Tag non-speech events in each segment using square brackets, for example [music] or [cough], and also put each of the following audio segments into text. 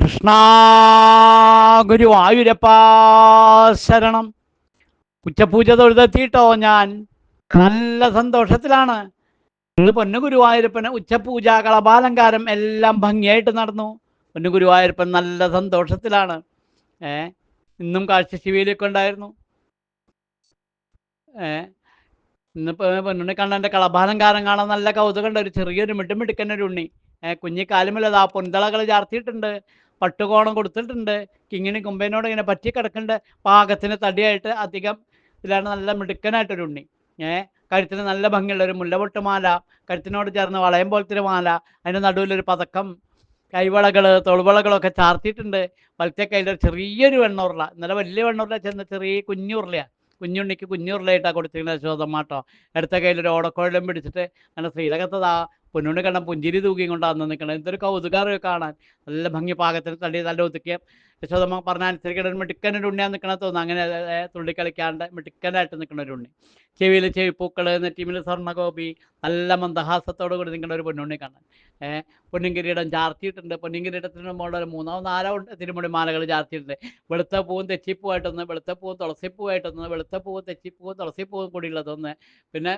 കൃഷ്ണ ഗുരുവായൂരപ്പ ശരണം. ഉച്ചപൂജ തൊഴുതെത്തിയിട്ടോ ഞാൻ? നല്ല സന്തോഷത്തിലാണ്. നിങ്ങൾ പൊന്നു ഗുരുവായൂരപ്പന് ഉച്ചപൂജ കളഭാലങ്കാരം എല്ലാം ഭംഗിയായിട്ട് നടന്നു. പൊന്നു ഗുരുവായൂരപ്പൻ നല്ല സന്തോഷത്തിലാണ്. ഏ ഇന്നും കാഴ്ച ശിവയിലൊക്കെ ഉണ്ടായിരുന്നു. ഏ ഇന്നിപ്പോ പൊന്നുണ്ണി കണ്ണന്റെ കളഭാലങ്കാരം കാണാൻ നല്ല കൗതുകമുണ്ട്. ഒരു ചെറിയൊരു മിട്ടുമിടുക്കൻ ഒരു ഉണ്ണി. ഏഹ് കുഞ്ഞിക്കാലുമല്ലത് ആ പൊന്തളകൾ ചാർത്തിയിട്ടുണ്ട്. പട്ടുകോണം കൊടുത്തിട്ടുണ്ട്. കിങ്ങിണി കൊമ്പേനോട് ഇങ്ങനെ പറ്റി കിടക്കേണ്ട. പാകത്തിന് തടിയായിട്ട് അധികം ഇതിലാണ് നല്ല മിടുക്കനായിട്ടൊരു ഉണ്ണി. ഏ കഴുത്തിന് നല്ല ഭംഗിയുള്ള ഒരു മുല്ലപൊട്ട് മാല കഴുത്തിനോട് ചേർന്ന് വളയം പോലത്തെ മാല അതിന്റെ നടുവിലൊരു പതക്കം കൈവളകൾ തൊളുവളകളൊക്കെ ചാർത്തിയിട്ടുണ്ട്. വലത്തെ കയ്യിലൊരു ചെറിയൊരു വെണ്ണുരുള. ഇന്നലെ വലിയ വെണ്ണുരുള ചെന്ന ചെറിയ കുഞ്ഞുരുളയാണ് കുഞ്ഞുണ്ണിക്ക് കുഞ്ഞുരുളയായിട്ടാണ് കൊടുത്തിരിക്കുന്നത് യശോദമ്മാട്ടോ അടുത്ത കയ്യിലൊരു ഓടക്കോഴലും പിടിച്ചിട്ട് അങ്ങനെ ശ്രീലകത്തതാ. പൊന്നുണ്ണി കണ്ട പുഞ്ചിരി തൂക്കിയും കൊണ്ടാന്ന് നിൽക്കണം എന്തൊരു കൗതുകാറ് കാണാൻ. നല്ല ഭംഗി പാകത്തിന് തള്ളി നല്ല ഒതുക്കിയ യശോദമ്മ പറഞ്ഞ അനുസരിക്കണം മിടുക്കനൊരു ഉണ്ണിയാന്ന് നിൽക്കണ തോന്നുന്നു. അങ്ങനെ തുള്ളി കളിക്കാണ്ട് മിടുക്കനായിട്ട് നിൽക്കുന്ന ഒരു ഉണ്ണി. ചെവിയിൽ ചെവിപ്പൂക്കൾ നെറ്റിമിൽ സ്വർണഗോപി നല്ല മന്ദഹാസത്തോടു കൂടി നിൽക്കുന്ന ഒരു പൊന്നുണ്ണി കാണാൻ. ഏഹ് പൊന്നിൻ കിരീടം ചാർത്തിയിട്ടുണ്ട്. പൊന്നിൻ കിരീടത്തിന് മുകളിൽ മൂന്നോ നാലോ തിരുമുടി മാലകൾ ചാർത്തിയിട്ടുണ്ട്. വെളുത്ത പൂവും തെച്ചിപ്പൂവായിട്ടൊന്ന് വെളുത്ത പൂവും തുളസിപ്പൂവായിട്ടൊന്ന് വെളുത്ത പൂവും തെച്ചിപ്പൂവും തുളസിപ്പൂവും കൂടിയുള്ളതൊന്ന് പിന്നെ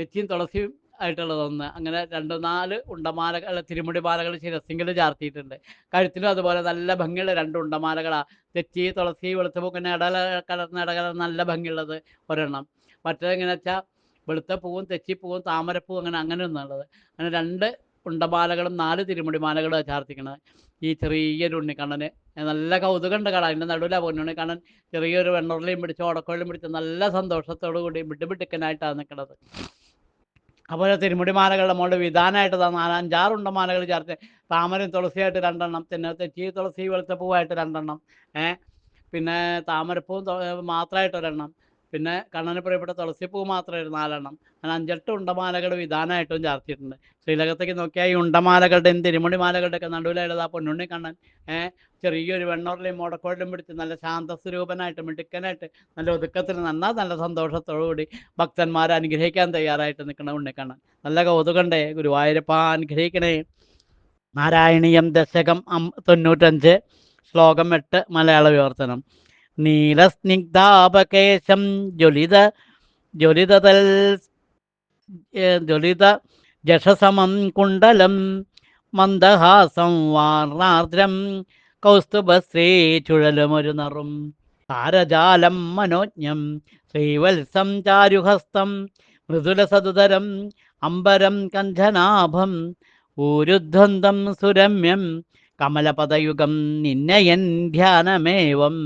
തെച്ചിയും തുളസിയും ആയിട്ടുള്ളതൊന്ന് അങ്ങനെ രണ്ട് നാല് ഉണ്ടമാലകൾ തിരുമുടി മാലകൾ ശിരസിങ്കിൽ ചാർത്തിയിട്ടുണ്ട്. കഴുത്തിലും അതുപോലെ നല്ല ഭംഗിയുള്ള രണ്ട് ഉണ്ടമാലകളാണ് തെച്ചി തുളസി വെളുത്ത പൂക്കിന് ഇടല കലർന്ന ഇടകലർന്ന നല്ല ഭംഗിയുള്ളത് ഒരെണ്ണം. മറ്റേത് എങ്ങനെ വെച്ചാൽ വെളുത്ത പൂവും തെച്ചിപ്പൂവും താമരപ്പൂവും അങ്ങനെ അങ്ങനെ ഒന്നുള്ളത് അങ്ങനെ രണ്ട് ഉണ്ടമാലകളും നാല് തിരുമുടി മാലകളും ചാർത്തിക്കണത്. ഈ ചെറിയൊരു ഉണ്ണിക്കണ്ണന്. നല്ല കൗതുകമുണ്ട് കാണാൻ. അതിന്റെ നടുവിലാണ് പൊന്നുണ്ണിക്കണ്ണൻ. ചെറിയൊരു വെണ്ണുരുളിയും പിടിച്ച് ഓടക്കോളിയും പിടിച്ച് നല്ല സന്തോഷത്തോടു കൂടി മിടുമിടുക്കനായിട്ടാണ് നിൽക്കുന്നത് അതുപോലെ തിരുമുടി മാലകളുടെ മുകളിൽ വിധാനമായിട്ട് നാലഞ്ചാറുണ്ട മാലകൾ ചേർത്ത്. താമരയും തുളസിയായിട്ട് രണ്ടെണ്ണം പിന്നെ തെച്ചി തുളസി വെളുത്ത പൂവായിട്ട് രണ്ടെണ്ണം ഏഹ് പിന്നെ താമരപ്പൂവും മാത്രമായിട്ട് ഒരെണ്ണം. പിന്നെ കണ്ണന് പ്രിയപ്പെട്ട തുളസിപ്പൂ മാത്രമായിരുന്നു നാലെണ്ണം. അങ്ങനെ അഞ്ചെട്ട് ഉണ്ടമാലകൾ വിധാനമായിട്ടും ചാർത്തിയിട്ടുണ്ട്. ശ്രീലകത്തേക്ക് നോക്കിയാൽ ഈ ഉണ്ടമാലകളുടെയും തിരുമണി മാലകളുടെ ഒക്കെ നടുവിലായിട്ട് ആ പൊന്നുണ്ണി കണ്ണൻ ചെറിയൊരു വെണ്ണൂറിലെയും മുടക്കോടിലും പിടിച്ച് നല്ല ശാന്തസ്വരൂപനായിട്ട് മിടുക്കനായിട്ട് നല്ല ഒതുക്കത്തിൽ നന്നാ നല്ല സന്തോഷത്തോടു കൂടി ഭക്തന്മാരെ അനുഗ്രഹിക്കാൻ തയ്യാറായിട്ട് നിൽക്കുന്ന ഉണ്ണിക്കണ്ണൻ നല്ല കൗതുകണ്ടേ ഗുരുവായൂരപ്പ അനുഗ്രഹിക്കണേ. നാരായണീയം ദശകം തൊണ്ണൂറ്റഞ്ച് ശ്ലോകം എട്ട് മലയാള വിവർത്തനം. നീലസ്നിഗ്ധാപകേശം ജ്വലിത ജ്വലിതതൽ ജ്വലിത ജഷസമം കുണ്ടലം മന്ദഹാസം വാർണാർദ്രം കൗസ്തുഭശ്രീ ചുഴലുമൊരു നറും താരജാലം മനോജ്ഞം ശ്രീവത്സം ചാരുഹസ്തം മൃദുലസതുതരം അംബരം കഞ്ചനാഭം ഊരുദ്ധന്തം സുരമ്യം കമലപദയുഗം നിന്നയൻ ധ്യാനമേവം.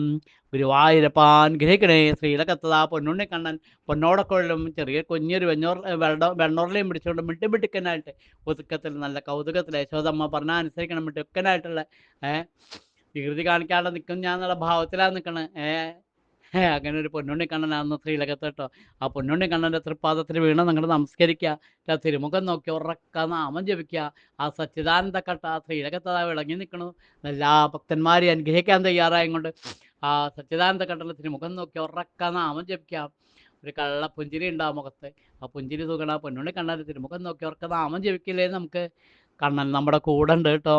ഗുരുവായൂരപ്പാൻ ഗ്രഹിക്കണേ ശ്രീലകത്തതാ പൊന്നുണ്ണിക്കണ്ണൻ പൊന്നോടക്കൊള്ളും. ചെറിയ കുഞ്ഞൊരു വെഞ്ഞോർ വെള്ള വെണ്ണോറിലെയും പിടിച്ചുകൊണ്ട് മിട്ടുമിട്ടുക്കനായിട്ട് ഒതുക്കത്തിൽ നല്ല കൗതുകത്തിൽ യശോദമ്മ പറഞ്ഞാൽ അനുസരിക്കണം മിട്ടുക്കനായിട്ടുള്ള ഏഹ് വികൃതി കാണിക്കാതെ നിൽക്കും ഞാൻ എന്നുള്ള ഭാവത്തിലാണ് നിൽക്കണേ ഏ. ഏ, [laughs] അങ്ങനെ ഒരു പൊന്നുണ്ണി കണ്ണനാണെന്ന് ശ്രീലകത്ത് കേട്ടോ ആ പൊന്നുണ്ണി കണ്ണന്റെ തൃപ്പാദത്തിൽ വീണ് നിങ്ങൾ നമസ്കരിക്കുക തിരുമുഖം നോക്കി ഉറക്ക നാമം ജപിക്കുക ആ സച്ചിദാനന്ദ കട്ട ആ ശ്രീലകത്ത് വിളങ്ങി നിൽക്കണു എല്ലാ ഭക്തന്മാരെയും അനുഗ്രഹിക്കാൻ തയ്യാറായും കൊണ്ട് ആ സച്ചിദാനന്ദ കട്ടന്റെ തിരുമുഖം നോക്കി ഉറക്ക നാമം ജപിക്കുക ഒരു കള്ള പുഞ്ചിരി ഉണ്ട് ആ മുഖത്ത്. ആ പുഞ്ചിരി തൂക്കണ ആ പൊന്നുണ്ണി കണ്ണന്റെ തിരുമുഖം നോക്കി ഉറക്ക നാമം ജപിക്കില്ലേ നമുക്ക്? കണ്ണൻ നമ്മുടെ കൂടെ ഉണ്ട് കേട്ടോ.